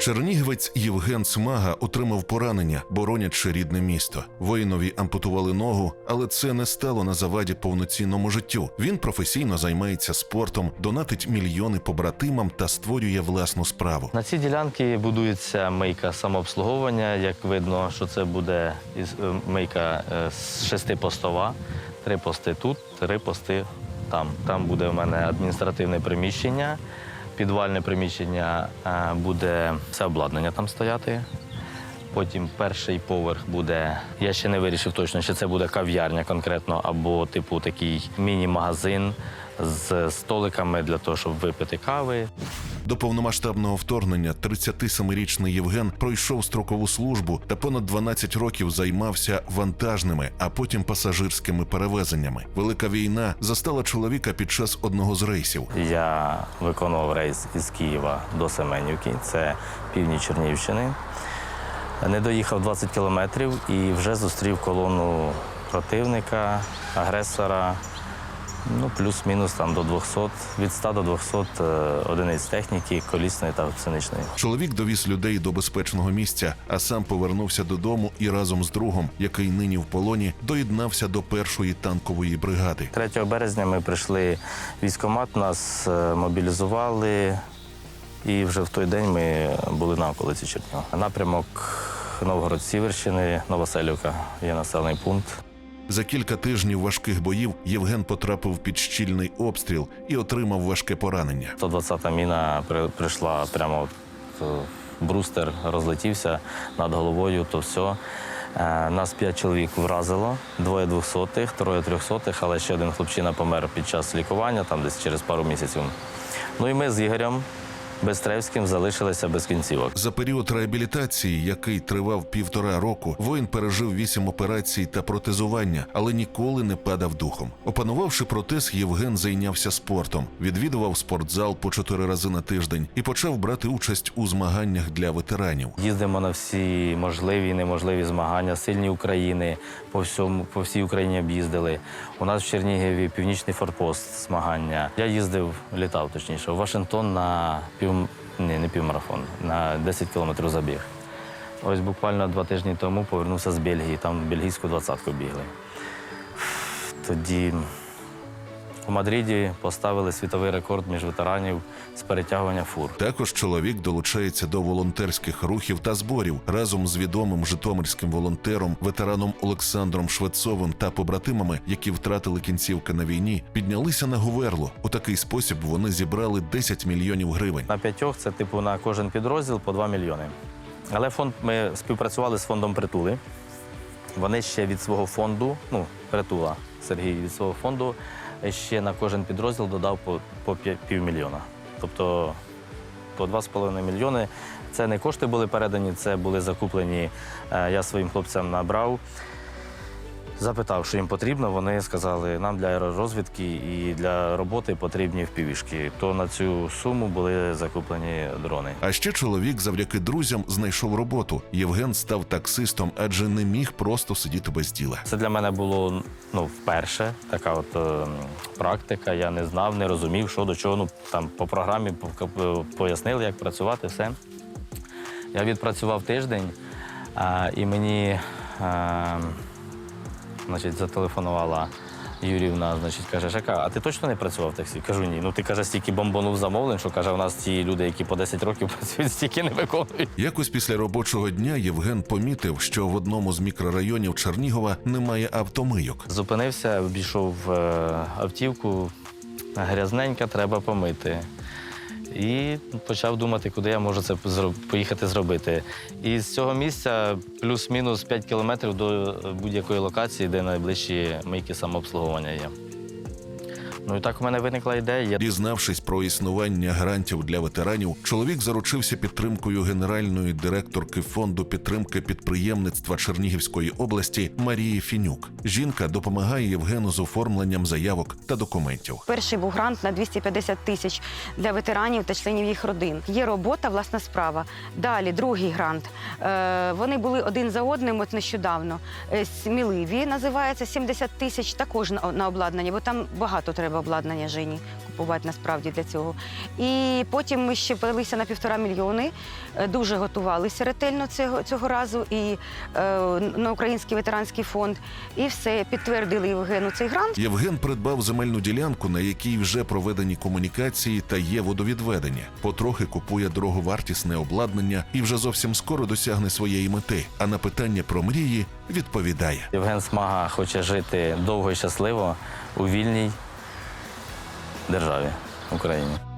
Чернігівець Євген Смага отримав поранення, боронячи рідне місто. Воїнові ампутували ногу, але це не стало на заваді повноцінному життю. Він професійно займається спортом, донатить мільйони побратимам та створює власну справу. На цій ділянці будується мийка самообслуговування. Як видно, що це буде із- е, мийка е, з шестипостова. Три пости тут, три пости там. Там буде в мене адміністративне приміщення, підвальне приміщення е, буде все обладнання там стояти. Потім перший поверх буде. Я ще не вирішив точно, чи це буде кав'ярня конкретно, або типу такий міні-магазин з столиками для того, щоб випити кави. До повномасштабного вторгнення 37-річний Євген пройшов строкову службу та понад 12 років займався вантажними, а потім пасажирськими перевезеннями. Велика війна застала чоловіка під час одного з рейсів. Я виконував рейс із Києва до Семенівки, це північ Чернігівщини. Не доїхав 20 кілометрів і вже зустрів колону противника, агресора. Ну, плюс-мінус там до 200, від 100 до 200 е, одиниць техніки, колісної та гусеничної. Чоловік довіз людей до безпечного місця, а сам повернувся додому і разом з другом, який нині в полоні, доєднався до першої танкової бригади. 3 березня ми прийшли в військкомат, нас е, мобілізували, і вже в той день ми були на околиці Чернігова. Напрямок Новгород-Сіверщини, Новоселівка є населений пункт. За кілька тижнів важких боїв Євген потрапив під щільний обстріл і отримав важке поранення. 120-та міна прийшла прямо от, е, брустер розлетівся над головою, то все. Нас п'ять чоловік вразило, двоє двохсотих, троє трьохсотих, але ще один хлопчина помер під час лікування, там десь через пару місяців. Ну і ми з Ігорем Бестревським залишилися без кінцівок. За період реабілітації, який тривав півтора року, воїн пережив вісім операцій та протезування, але ніколи не падав духом. Опанувавши протез, Євген зайнявся спортом, відвідував спортзал по чотири рази на тиждень і почав брати участь у змаганнях для ветеранів. Їздимо на всі можливі і неможливі змагання, сильні України по всьому, по всій Україні об'їздили. У нас в Чернігові північний форпост змагання. Я їздив, літав точніше, в Вашингтон на пів ні, не півмарафон, на 10 кілометрів забіг. Ось буквально два тижні тому повернувся з Бельгії, там бельгійську двадцятку бігли. Тоді у Мадриді поставили світовий рекорд між ветеранів з перетягування фур. Також чоловік долучається до волонтерських рухів та зборів разом з відомим житомирським волонтером, ветераном Олександром Швецовим та побратимами, які втратили кінцівки на війні, піднялися на Говерло. У такий спосіб вони зібрали 10 мільйонів гривень. На п'ятьох це типу на кожен підрозділ по 2 мільйони. Але фонд ми співпрацювали з фондом притули. Вони ще від свого фонду, ну, притула Сергій від свого фонду, ще на кожен підрозділ додав по, по півмільйона. Тобто по 2,5 мільйони. Це не кошти були передані, це були закуплені. е, Я своїм хлопцям набрав. Запитав, що їм потрібно. Вони сказали, нам для аеророзвідки і для роботи потрібні впівішки. То на цю суму були закуплені дрони. А ще чоловік завдяки друзям знайшов роботу. Євген став таксистом, адже не міг просто сидіти без діла. Це для мене було ну, вперше така от е, практика. Я не знав, не розумів, що до чого. Ну там по програмі пояснили, як працювати, все. Я відпрацював тиждень, а, і мені а, значить, зателефонувала Юрівна, значить, каже, Жака, а ти точно не працював в таксі? Кажу, ні. Ну ти каже, стільки бомбанув замовлень, що каже, у нас ті люди, які по 10 років працюють, стільки не виконують. Якось після робочого дня Євген помітив, що в одному з мікрорайонів Чернігова немає автомийок. Зупинився, обійшов е, автівку, грязненька, треба помити. І почав думати, куди я можу це поїхати зробити. І з цього місця плюс-мінус 5 кілометрів до будь-якої локації, де найближчі мийки самообслуговування є. Ну і так у мене виникла ідея. Дізнавшись про існування грантів для ветеранів, чоловік заручився підтримкою генеральної директорки фонду підтримки підприємництва Чернігівської області Марії Фінюк. Жінка допомагає Євгену з оформленням заявок та документів. Перший був грант на 250 тисяч для ветеранів та членів їх родин. Є робота, власна справа. Далі другий грант. Е, вони були один за одним от нещодавно. Е, сміливі називається 70 тисяч також на, на обладнання, бо там багато треба обладнання Жені купувати насправді для цього. І потім ми ще велися на півтора мільйони, е, дуже готувалися ретельно цього, цього разу і е, на Український ветеранський фонд. І все підтвердили Євгену цей грант. Євген придбав земельну ділянку, на якій вже проведені комунікації та є водовідведення. Потрохи купує дороговартісне обладнання і вже зовсім скоро досягне своєї мети. А на питання про мрії відповідає. Євген Смага хоче жити довго і щасливо у вільній державі Україні.